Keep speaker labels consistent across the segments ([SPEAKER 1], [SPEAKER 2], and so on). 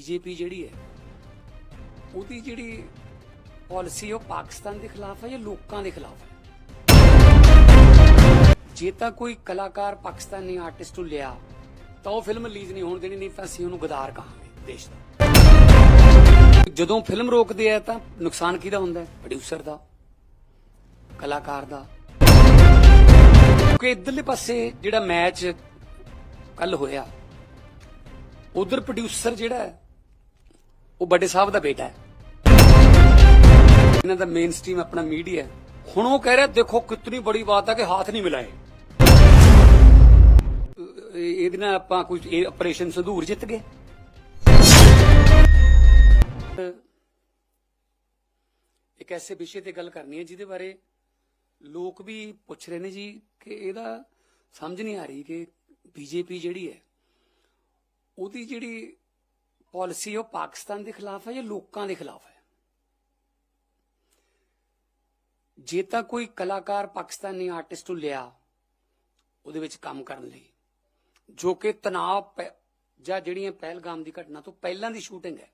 [SPEAKER 1] BJP ਜਿਹੜੀ ਹੈ, ਉਹਦੀ ਜਿਹੜੀ ਪਾਲਿਸੀ ਉਹ ਪਾਕਿਸਤਾਨ ਦੇ ਖਿਲਾਫ ਹੈ ਜਾਂ ਲੋਕਾਂ ਦੇ ਖਿਲਾਫ ਹੈ? ਜੇ ਤਾਂ ਕੋਈ ਕਲਾਕਾਰ ਪਾਕਿਸਤਾਨੀ ਆਰਟਿਸਟ ਨੂੰ ਲਿਆ, ਤਾਂ ਉਹ ਫਿਲਮ ਰਿਲੀਜ਼ ਨਹੀਂ ਹੋਣ ਦੇਣੀ, ਨਹੀਂ ਤਾਂ ਅਸੀਂ ਉਹਨੂੰ ਗਦਾਰ ਕਹਾਂਗੇ ਦੇਸ਼ ਦਾ। ਜਦੋਂ ਫਿਲਮ ਰੋਕਦੇ ਆ ਤਾਂ ਨੁਕਸਾਨ ਕਿਹਦਾ ਹੁੰਦਾ ਹੈ? ਪ੍ਰੋਡਿਊਸਰ ਦਾ, ਕਲਾਕਾਰ ਦਾ। ਕਿਉਂਕਿ ਇਧਰਲੇ ਪਾਸੇ ਜਿਹੜਾ ਮੈਚ ਕੱਲ ਹੋਇਆ, ਉਧਰ ਪ੍ਰੋਡਿਊਸਰ ਜਿਹੜਾ ਉਹ ਵੱਡੇ ਸਾਹਿਬ ਦਾ ਬੇਟਾ ਹੈ। ਇਹਨਾਂ ਦਾ ਮੇਨ ਸਟ੍ਰੀਮ ਆਪਣਾ ਮੀਡੀਆ ਹੁਣ ਉਹ ਕਹਿ ਰਿਹਾ, ਦੇਖੋ ਕਿਤਨੀ ਬੜੀ ਬਾਤ ਹੈ ਕਿ ਹੱਥ ਨਹੀਂ ਮਿਲਾਏ। ਇਹਦੇ ਨਾਲ ਆਪਾਂ ਕੁਝ ਇਹ ਆਪਰੇਸ਼ਨ ਸੰਧੂਰ ਜਿੱਤ ਗਏ। ਇੱਕ ਐਸੇ ਵਿਸ਼ੇ ਤੇ ਗੱਲ ਕਰਨੀ ਹੈ ਜਿਹਦੇ ਬਾਰੇ ਲੋਕ ਵੀ ਪੁੱਛ ਰਹੇ ਨੇ ਜੀ ਕਿ ਇਹਦਾ ਸਮਝ ਨਹੀਂ ਆ ਰਹੀ ਕਿ ਬੀਜੇਪੀ ਜਿਹੜੀ ਹੈ, ਉਹਦੀ ਜਿਹੜੀ ਪਾਲਿਸੀ ਉਹ ਪਾਕਿਸਤਾਨ ਦੇ ਖਿਲਾਫ ਹੈ ਜਾਂ ਲੋਕਾਂ ਦੇ ਖਿਲਾਫ ਹੈ? ਜੇ ਤਾਂ ਕੋਈ ਕਲਾਕਾਰ ਪਾਕਿਸਤਾਨੀ ਆਰਟਿਸਟ ਨੂੰ ਲਿਆ ਉਹਦੇ ਵਿੱਚ ਕੰਮ ਕਰਨ ਲਈ, ਜੋ ਕਿ ਤਣਾਅ ਪੈ- ਜਾਂ ਜਿਹੜੀਆਂ ਪਹਿਲਗਾਮ ਦੀ ਘਟਨਾ ਤੋਂ ਪਹਿਲਾਂ ਦੀ ਸ਼ੂਟਿੰਗ ਹੈ,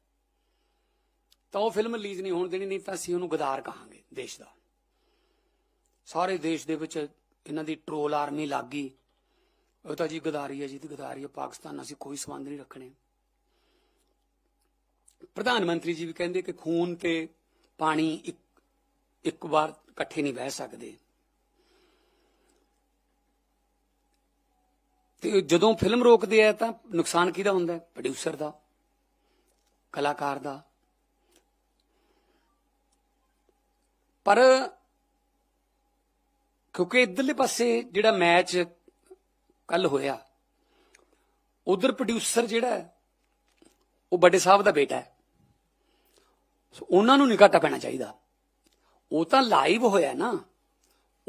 [SPEAKER 1] ਤਾਂ ਉਹ ਫਿਲਮ ਰਿਲੀਜ਼ ਨਹੀਂ ਹੋਣ ਦੇਣੀ, ਨਹੀਂ ਤਾਂ ਅਸੀਂ ਉਹਨੂੰ ਗਦਾਰ ਕਹਾਂਗੇ ਦੇਸ਼ ਦਾ। ਸਾਰੇ ਦੇਸ਼ ਦੇ ਵਿੱਚ ਇਹਨਾਂ ਦੀ ਟ੍ਰੋਲ ਆਰਮੀ ਲੱਗ ਗਈ। ਉਹ ਤਾਂ ਜੀ ਗਦਾਰੀ ਹੈ ਜੀ, ਤੇ ਗਦਾਰੀ ਹੈ ਪਾਕਿਸਤਾਨ ਨਾਲ ਅਸੀਂ ਕੋਈ ਸੰਬੰਧ ਨਹੀਂ ਰੱਖਣੇ। ਪ੍ਰਧਾਨ ਮੰਤਰੀ ਜੀ ਵੀ ਕਹਿੰਦੇ ਕਿ ਖੂਨ ਤੇ ਪਾਣੀ ਇੱਕ ਇੱਕ ਵਾਰ ਇਕੱਠੇ ਨਹੀਂ ਬਹਿ ਸਕਦੇ। ਤੇ ਜਦੋਂ ਫਿਲਮ ਰੋਕਦੇ ਆ ਤਾਂ ਨੁਕਸਾਨ ਕਿਹਦਾ ਹੁੰਦਾ ਪ੍ਰੋਡਿਊਸਰ ਦਾ, ਕਲਾਕਾਰ ਦਾ। ਪਰ ਕਿਉਂਕਿ ਇਧਰਲੇ ਪਾਸੇ ਜਿਹੜਾ ਮੈਚ ਕੱਲ ਹੋਇਆ, ਉਧਰ ਪ੍ਰੋਡਿਊਸਰ ਜਿਹੜਾ ਉਹ ਵੱਡੇ ਸਾਹਿਬ ਦਾ ਬੇਟਾ ਹੈ। ਸੋ ਉਹਨਾਂ ਨੂੰ ਨਿਕਾਟਾ ਪੈਣਾ ਚਾਹੀਦਾ। ਉਹ ਤਾਂ ਲਾਈਵ ਹੋਇਆ ਨਾ।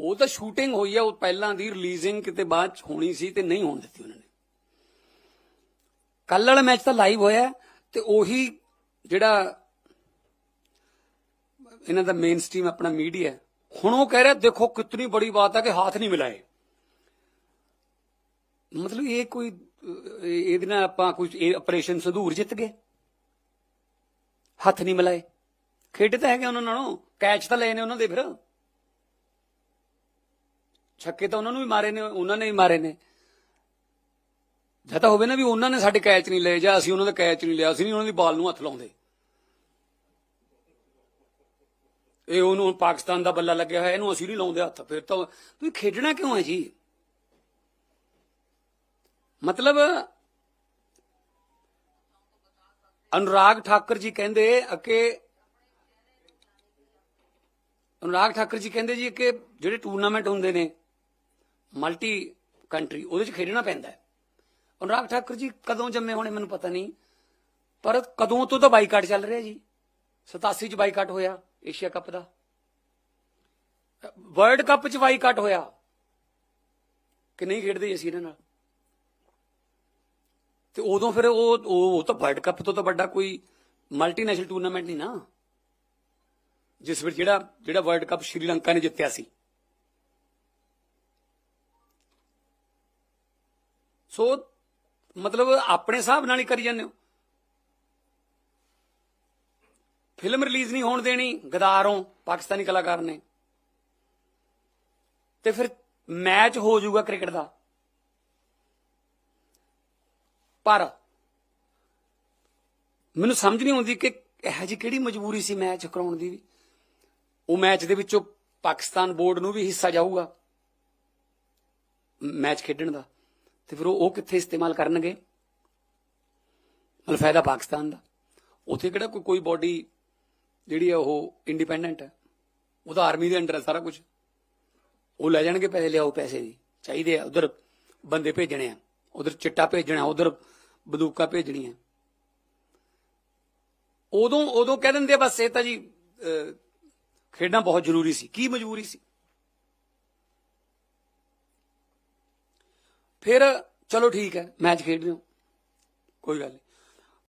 [SPEAKER 1] ਉਹ ਤਾਂ ਸ਼ੂਟਿੰਗ ਹੋਈ ਹੈ ਉਹ ਪਹਿਲਾਂ ਦੀ ਰਿਲੀਜ਼ਿੰਗ ਕਿਤੇ ਬਾਅਦ ਚ ਹੋਣੀ ਸੀ ਤੇ ਨਹੀਂ ਹੋਣ ਦਿੱਤੀ ਉਹਨਾਂ ਨੇ। ਕੱਲ ਵਾਲਾ ਮੈਚ ਤਾਂ ਲਾਈਵ ਹੋਇਆ ਤੇ ਉਹੀ ਜਿਹੜਾ ਇਹਨਾਂ ਦਾ ਮੇਨ ਸਟ੍ਰੀਮ ਆਪਣਾ ਮੀਡੀਆ ਹੁਣ ਉਹ ਕਹਿ ਰਿਹਾ, ਦੇਖੋ ਕਿਤਨੀ ਬੜੀ ਬਾਤ ਹੈ ਕਿ ਹੱਥ ਨਹੀਂ ਮਿਲਾਏ। ਮਤਲਬ ਇਹ ਕੋਈ ਇਹਦੇ ਨਾਲ ਆਪਾਂ ਕੁਝ ਇਹ ਆਪਰੇਸ਼ਨ ਸੰਧੂਰ ਜਿੱਤ ਗਏ। ਹੱਥ ਨਹੀਂ ਮਿਲਾਏ। ਖੇਡ ਤਾਂ ਹੈਗੇ ਉਹਨਾਂ ਨਾਲੋਂ। ਕੈਚ ਤਾਂ ਲਏ ਨੇ ਉਹਨਾਂ ਦੇ ਫਿਰ। ਛੱਕੇ ਤਾਂ ਉਹਨਾਂ ਨੂੰ ਵੀ ਮਾਰੇ ਨੇ, ਉਹਨਾਂ ਨੇ ਵੀ ਮਾਰੇ ਨੇ। ਜਾਂ ਤਾਂ ਹੋਵੇ ਨਾ ਵੀ ਉਹਨਾਂ ਨੇ ਸਾਡੇ ਕੈਚ ਨਹੀਂ ਲਏ ਜਾਂ ਅਸੀਂ ਉਹਨਾਂ ਦਾ ਕੈਚ ਨਹੀਂ ਲਿਆ, ਅਸੀਂ ਨਹੀਂ ਉਹਨਾਂ ਦੀ ਬਾਲ ਨੂੰ ਹੱਥ ਲਾਉਂਦੇ। ਇਹ ਉਹਨੂੰ ਪਾਕਿਸਤਾਨ ਦਾ ਬੱਲਾ ਲੱਗਿਆ ਹੋਇਆ, ਇਹਨੂੰ ਅਸੀਂ ਨਹੀਂ ਲਾਉਂਦੇ ਹੱਥ। ਫਿਰ ਤਾਂ ਤੁਸੀਂ ਖੇਡਣਾ ਕਿਉਂ ਹੈ ਜੀ? ਮਤਲਬ ਅਨੁਰਾਗ ਠਾਕਰ ਜੀ ਕਹਿੰਦੇ ਕਿ ਅਨੁਰਾਗ ਠਾਕਰ ਜੀ ਕਹਿੰਦੇ ਜੀ ਕਿ ਜਿਹੜੇ ਟੂਰਨਾਮੈਂਟ ਹੁੰਦੇ ਨੇ, ਮਲਟੀ ਕੰਟਰੀ, ਉਹਦੇ ਚ ਖੇਡਣਾ ਪੈਂਦਾ ਹੈ। ਅਨੁਰਾਗ ਠਾਕਰ ਜੀ ਕਦੋਂ ਜੰਮੇ ਹੋਣੇ ਮੈਨੂੰ ਪਤਾ ਨਹੀਂ, ਪਰ ਕਦੋਂ ਤੋਂ ਤਾਂ ਬਾਈਕਾਟ ਚੱਲ ਰਿਹਾ ਜੀ। 87 ਚ ਬਾਈਕਾਟ ਹੋਇਆ ਏਸ਼ੀਆ ਕੱਪ ਦਾ। ਵਰਲਡ ਕੱਪ ਚ ਬਾਈਕਾਟ ਹੋਇਆ। ਕਿ ਨਹੀਂ ਖੇਡਦੇ ਅਸੀਂ ਇਹਨਾਂ ਨਾਲ? ਤੇ ਉਦੋਂ ਫਿਰ ਉਹ ਉਹ ਤਾਂ ਵਰਲਡ ਕੱਪ ਤੋਂ ਤਾਂ ਵੱਡਾ ਕੋਈ ਮਲਟੀਨੈਸ਼ਨਲ ਟੂਰਨਾਮੈਂਟ ਨਹੀਂ ਨਾ। ਜਿਸ ਵਿੱਚ ਜਿਹੜਾ ਜਿਹੜਾ ਵਰਲਡ ਕੱਪ ਸ਼੍ਰੀਲੰਕਾ ਨੇ ਜਿੱਤਿਆ ਸੀ। ਸੋ ਮਤਲਬ ਆਪਣੇ ਹਿਸਾਬ ਨਾਲ ਹੀ ਕਰੀ ਜਾਂਦੇ ਹੋ। ਫਿਲਮ ਰਿਲੀਜ਼ ਨਹੀਂ ਹੋਣ ਦੇਣੀ, ਗਦਾਰੋਂ ਪਾਕਿਸਤਾਨੀ ਕਲਾਕਾਰ ਨੇ। ਤੇ ਫਿਰ ਮੈਚ ਹੋ ਜਾਊਗਾ ਕ੍ਰਿਕਟ ਦਾ। ਪਰ ਮੈਨੂੰ ਸਮਝ ਨਹੀਂ ਆਉਂਦੀ ਕਿ ਇਹ ਜੀ ਕਿਹੜੀ ਮਜਬੂਰੀ ਸੀ ਮੈਚ ਕਰਾਉਣ ਦੀ ਵੀ। ਉਹ ਮੈਚ ਦੇ ਵਿੱਚੋਂ ਪਾਕਿਸਤਾਨ ਬੋਰਡ ਨੂੰ ਵੀ ਹਿੱਸਾ ਜਾਊਗਾ ਮੈਚ ਖੇਡਣ ਦਾ। ਤੇ ਫਿਰ ਉਹ ਕਿੱਥੇ ਇਸਤੇਮਾਲ ਕਰਨਗੇ? ਮਤਲਬ ਫਾਇਦਾ ਪਾਕਿਸਤਾਨ ਦਾ। ਉੱਥੇ ਕਿਹੜਾ ਕੋਈ ਕੋਈ ਬਾਡੀ ਜਿਹੜੀ ਆ ਉਹ ਇੰਡੀਪੈਂਡੈਂਟ ਹੈ? ਉਹਦਾ ਆਰਮੀ ਦੇ ਅੰਡਰ ਹੈ ਸਾਰਾ ਕੁਝ ਉਹ ਲੈ ਜਾਣਗੇ ਪੈਸੇ, ਲਿਆਓ ਪੈਸੇ ਦੀ ਚਾਹੀਦੇ ਆ। ਉਧਰ ਬੰਦੇ ਭੇਜਣੇ ਆ। ਉਧਰ ਚਿੱਟਾ ਭੇਜਣਾ, ਉਧਰ ਬੰਦੂਕਾਂ ਭੇਜਣੀਆਂ। ਉਦੋਂ ਉਦੋਂ ਕਹਿ ਦਿੰਦੇ ਬਸ ਇਹ ਤਾਂ ਜੀ ਅਹ, ਖੇਡਣਾ ਬਹੁਤ ਜ਼ਰੂਰੀ ਸੀ। ਕੀ ਮਜਬੂਰੀ ਸੀ? ਫਿਰ ਚਲੋ ਠੀਕ ਹੈ ਮੈਚ ਖੇਡ ਰਹੇ ਹੋ। ਕੋਈ ਗੱਲ ਨਹੀਂ